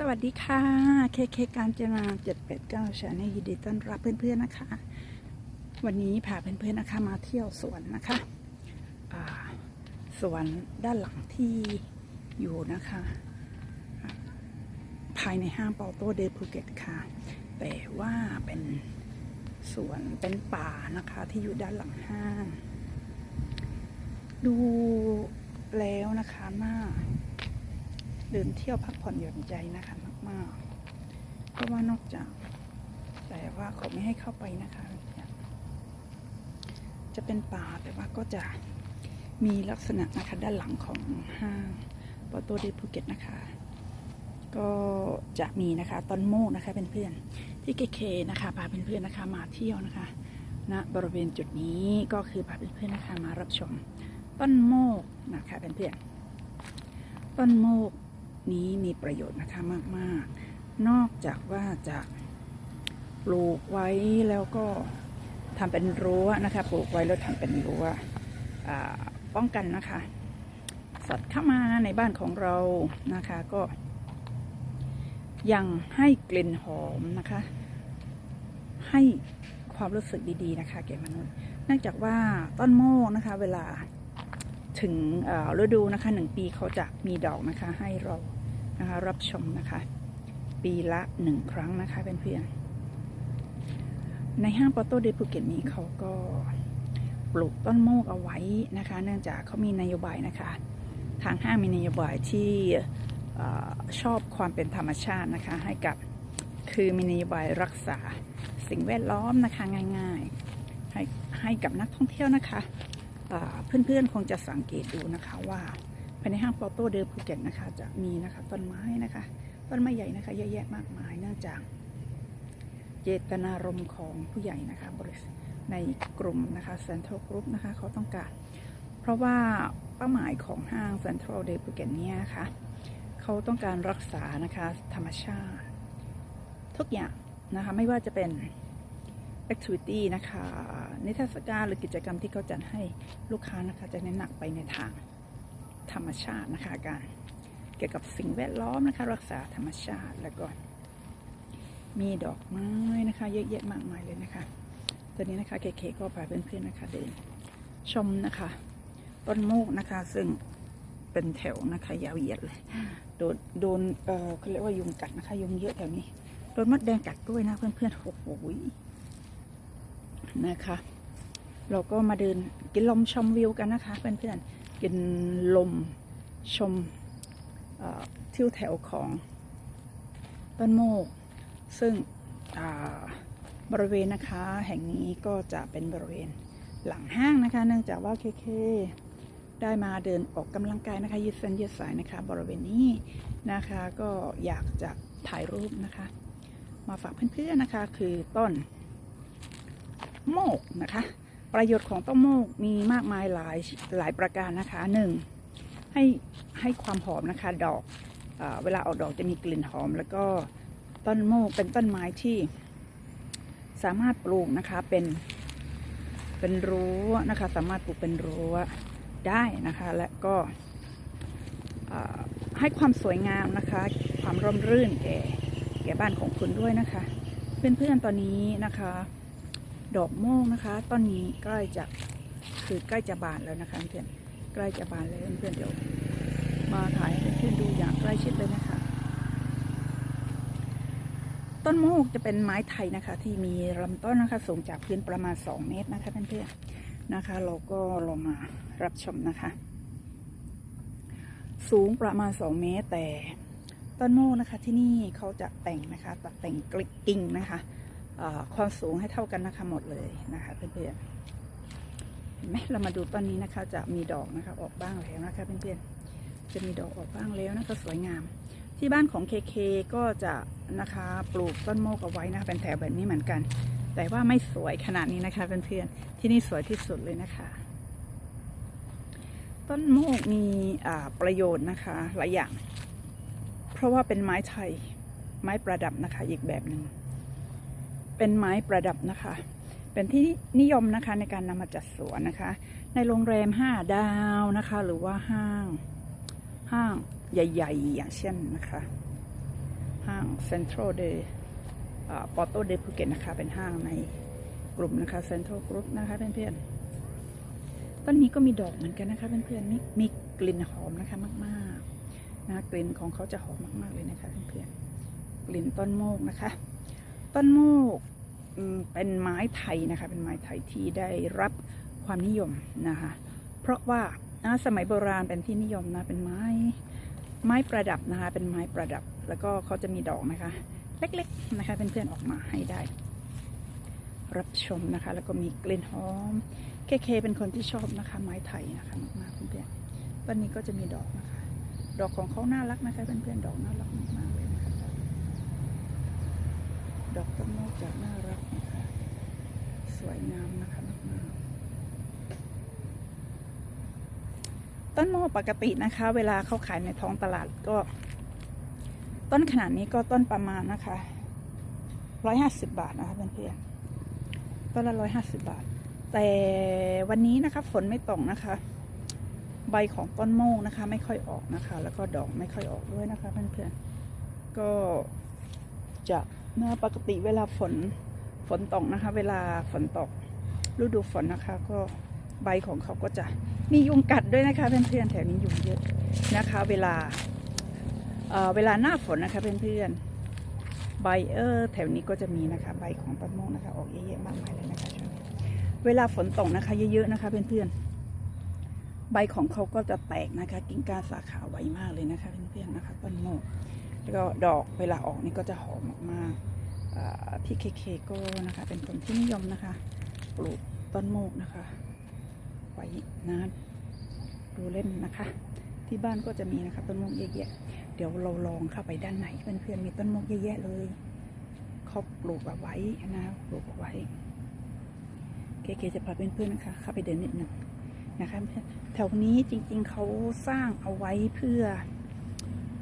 สวัสดีค่ะเคเคการเจนา789ชาแนลยินดีต้อนรับเพื่อนๆนะคะ วันนี้พาเพื่อนๆนะคะมาเที่ยวสวนนะคะสวนด้านหลังที่อยู่นะคะ ภายในห้างเปาโตเดภูเก็ตค่ะ แต่ว่าเป็นสวนเป็นป่านะคะที่อยู่ด้านหลังห้าง ดูแล้วนะคะน่า เดินเที่ยวพักผ่อนหย่อนใจนะคะมากๆ เพราะว่านอกจาก แต่ว่าเขาไม่ให้เข้าไปนะคะ จะเป็นป่าแต่ว่าก็จะมีลักษณะนะคะด้านหลังของห้างปอโตเดภูเก็ตนะคะ ก็จะมีนะคะต้นโมกนะคะเพื่อนๆที่เคเคนะคะพาเพื่อนๆนะคะมาเที่ยวนะคะณบริเวณจุดนี้ก็คือพาเพื่อนๆนะคะมารับชมต้นโมกนะคะเพื่อนๆต้นโมก นี้มีประโยชน์นะคะมาก ๆ นอกจากว่าจะปลูกไว้แล้วก็ทำเป็นรั้วนะคะ ปลูกไว้แล้วทำเป็นรั้วป้องกันนะคะ สัตว์เข้ามาในบ้านของเรานะคะก็ ยังให้กลิ่นหอมนะคะ ให้ความรู้สึกดีๆนะคะแก่มนุษย์นื่องจากว่าต้นโมกนะคะ เวลาถึงฤดูนะคะหนึ่งปีเขาจะมีดอกนะคะ ให้เรา นะคะรับชมนะคะ ปีละหนึ่งครั้งนะคะเพื่อนๆในห้างปอโต้เดภูเก็ตนี้เขาก็ปลูกต้นโมกเอาไว้นะคะ เนื่องจากเขามีนโยบายนะคะ ทางห้างมีนโยบายที่อชอบความเป็นธรรมชาตินะคะ ให้กับคือมีนโยบายรักษาสิ่งแวดล้อมนะคะง่ายๆ ให้ให้กับนักท่องเที่ยวนะคะเพื่อนๆคงจะสังเกตดูนะคะว่า ภายในห้างปอโต้เดอภูเก็ตนะคะ จะมีนะคะต้นไม้นะคะ ต้นไม้ใหญ่นะคะเยอะแยะมากมายเนื่องจากเจตนารมณ์ของผู้ใหญ่นะคะบริษัทในกลุ่มนะคะเซ็นทรัลกรุ๊ปนะคะเขาต้องการ เพราะว่าเป้าหมายของห้างเซ็นทรัลเดภูเก็ตเนี่ยค่ะเขาต้องการรักษานะคะธรรมชาติ ทุกอย่างนะคะไม่ว่าจะเป็น activity นะคะนิทรรศการหรือกิจกรรมที่เขาจัดให้ลูกค้านะคะจะเน้นหนักไปในทาง ธรรมชาตินะคะการเกี่ยวกับสิ่งแวดล้อมนะคะ รักษาธรรมชาติแล้วก็ มีดอกไม้นะคะ เยอะแยะมากมายเลยนะคะตอนนี้นะคะเคเคก็พาเพื่อนๆนะคะเดินชมนะคะ ต้นโมกนะคะ ซึ่งเป็นแถวนะคะยาวเหยียดเลยโดนโดนเออเขาเรียกว่ายุงกัดนะคะ ยุงเยอะแถวนี้โดนมดแดงกัดด้วยนะเพื่อนๆโอ้โหนะคะ เราก็มาเดินกินลมชมวิวกันนะคะ เพื่อนๆ กินลมชมเอ่อทิวแถวของต้นโมก ซึ่งบริเวณนะคะแห่งนี้ก็จะเป็นบริเวณหลังห้างนะคะ เนื่องจากว่าเคเคได้มาเดินออกกำลังกายนะคะยืดเส้นยืดสายนะคะ บริเวณนี้นะคะก็อยากจะถ่ายรูปนะคะ มาฝากเพื่อนๆนะคะ คือต้นโมกนะคะ ประโยชน์ของต้นโมกมีมากมายหลายหลายประการนะคะหนึ่งให้ให้ความหอมนะคะดอกเอเวลาออกดอกจะมีกลิ่นหอม แล้วก็ต้นโมกเป็นต้นไม้ที่สามารถปลูกนะคะเป็นเป็นรั้วนะคะ สามารถปลูกเป็นรั้วได้นะคะ และก็ให้ความสวยงามนะคะ ความร่มรื่นแก่แก่บ้านของคุณด้วยนะคะ เพื่อนๆตอนนี้นะคะ ดอกโมกนะคะต้นนี้ใกล้จะคือใกล้จะบานแล้วนะคะเพื่อนใกล้จะบานแล้วเพื่อนเดี๋ยว มาถ่ายให้เพื่อนดูอย่างใกล้ชิดเลยนะคะ ต้นโมกจะเป็นไม้ไทยนะคะ ที่มีลำต้นนะคะ สูงจากพื้นประมาณ 2 เมตรนะคะเพื่อนๆนะคะ เราก็ลงมารับชมนะคะ สูงประมาณ 2 เมตรแต่ต้นโมกนะคะที่นี่เขาจะแต่งนะคะ ตัดแต่งกลิ่งนะคะ ความสูงให้เท่ากันนะคะหมดเลยนะคะเพื่อนๆเห็นไหมเรามาดูต้นนี้นะคะ จะมีดอกนะคะออกบ้างแล้วนะคะเพื่อนๆจะมีดอกออกบ้างแล้วนะคะสวยงาม ที่บ้านของเคเคก็จะนะคะปลูกต้นโมกเอาไว้นะคะเป็นแถวแบบนี้เหมือนกัน แต่ว่าไม่สวยขนาดนี้นะคะเพื่อนๆที่นี่สวยที่สุดเลยนะคะต้นโมกมีประโยชน์นะคะหลายอย่าง เพราะว่าเป็นไม้ไทย ไม้ประดับนะคะอีกแบบหนึ่ง เป็นไม้ประดับนะคะ เป็นที่นิยมนะคะในการนำมาจัดสวนนะคะ ในโรงแรมห้าดาวนะคะ หรือว่าห้าง ห้างใหญ่ ๆ อย่างเช่นนะคะ ห้างเซ็นทรัลเดย์ปอโตเดย์ภูเก็ตนะคะ เป็นห้างในกลุ่มนะคะเซ็นทรัลกรุ๊ปนะคะเพื่อนๆต้นนี้ก็มีดอกเหมือนกันนะคะเพื่อนๆมีมีกลิ่นหอมนะคะมากๆนะกลิ่นของเขาจะหอมมากๆเลยนะคะเพื่อนๆกลิ่นต้นโมกนะคะ ต้นโมกเป็นไม้ไทยนะคะ เป็นไม้ไทยที่ได้รับความนิยมนะคะ เพราะว่าสมัยโบราณเป็นที่นิยมนะ เป็นไม้ไม้ประดับนะคะ เป็นไม้ประดับ แล้วก็เขาจะมีดอกนะคะ เล็กๆนะคะเพื่อนๆออกมาให้ได้ รับชมนะคะ แล้วก็มีกลิ่นหอม เคเคเป็นคนที่ชอบนะคะ ไม้ไทยนะคะมากๆเพื่อนๆต้นนี้ก็จะมีดอกนะคะ ดอกของเขาน่ารักนะคะเพื่อนๆดอกน่ารักมากๆเลย ดอกต้นโมกจะน่ารักนะคะ สวยงามนะคะมากๆต้นโมกปกตินะคะ เวลาเขาขายในท้องตลาดก็ ต้นขนาดนี้ก็ต้นประมาณนะคะร้อยห้าสิบบาทนะคะเพื่อนๆต้นละร้อยห้าสิบบาท แต่วันนี้นะคะ ฝนไม่ตกนะคะ ใบของต้นโมกนะคะ ไม่ค่อยออกนะคะ แล้วก็ดอกไม่ค่อยออกด้วยนะคะเพื่อนๆก็จะ เมื่อปกติเวลาฝนฝนตกนะคะ เวลาฝนตกฤดูฝนนะคะ ก็ใบของเขาก็จะมียุงกัดด้วยนะคะเพื่อนๆแถวนี้ยุงเยอะนะคะ เวลาเเวลาหน้าฝนนะคะเพื่อนๆใบเออแถวนี้ก็จะมีนะคะใบของต้นโมกนะคะ ออกเยอะๆมากมายเลยนะคะช่วงเวลาฝนตกนะคะ เยอะๆนะคะเพื่อนๆใบของเขาก็จะแตกนะคะ กิ่งก้านสาขาไวมากเลยนะคะเพื่อนๆนะคะต้นโมก ก็ดอกเวลาออกนี่ก็จะหอมมากๆพี่เคเคก็นะคะ เป็นคนที่นิยมนะคะ ปลูกต้นโมกนะคะ ไว้นานดูเล่นนะคะ ที่บ้านก็จะมีนะคะต้นโมกเยอะแยะเดี๋ยวเราลองเข้าไปด้านในเพื่อนๆมีต้นโมกเยอะแยะเลยเขาปลูกเอาไว้นะปลูกเอาไว้เก๋ๆจะพาเพื่อนๆนะคะเข้าไปเดินนิดหนึ่งนะคะแถวนี้จริงๆเขาสร้างเอาไว้เพื่อ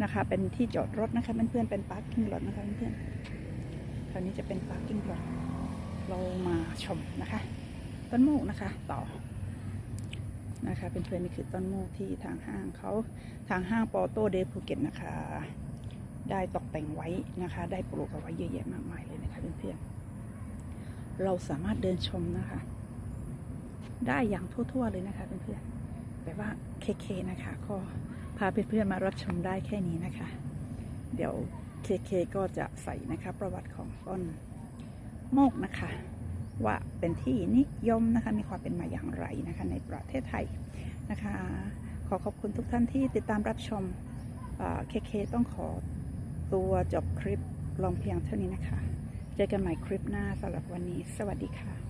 นะคะ เป็นที่จอดรถนะคะเพื่อนๆเป็นพาร์กิ้งรถนะคะเพื่อนๆแถวนี้จะเป็นพาร์กิ้งรถเรามาชมนะคะ ต้นโมกนะคะต่อนะคะเป็นเพื่อนๆนี่คือต้นโมกที่ทางห้างเขาทางห้างปอโตเดภูเก็ตนะคะ ได้ตกแต่งไว้นะคะ ได้ปลูกเอาไว้เยอะแยะมากมายเลยนะคะเพื่อนๆเราสามารถเดินชมนะคะ ได้อย่างทั่วๆเลยนะคะเพื่อนๆแต่ว่าเคเคนะคะก็ พาเพื่อนๆมารับชมได้แค่นี้นะคะ เดี๋ยวเคเคก็จะใส่นะคะ ประวัติของต้นโมกนะคะ ว่าเป็นที่นิยมนะคะมีความเป็นมาอย่างไรนะคะ ในประเทศไทยนะคะ ขอขอบคุณทุกท่านที่ติดตามรับชมเคเคต้องขอตัวจบคลิปลองเพียงเท่านี้นะคะ เจอกันใหม่คลิปหน้าสำหรับวันนี้ สวัสดีค่ะ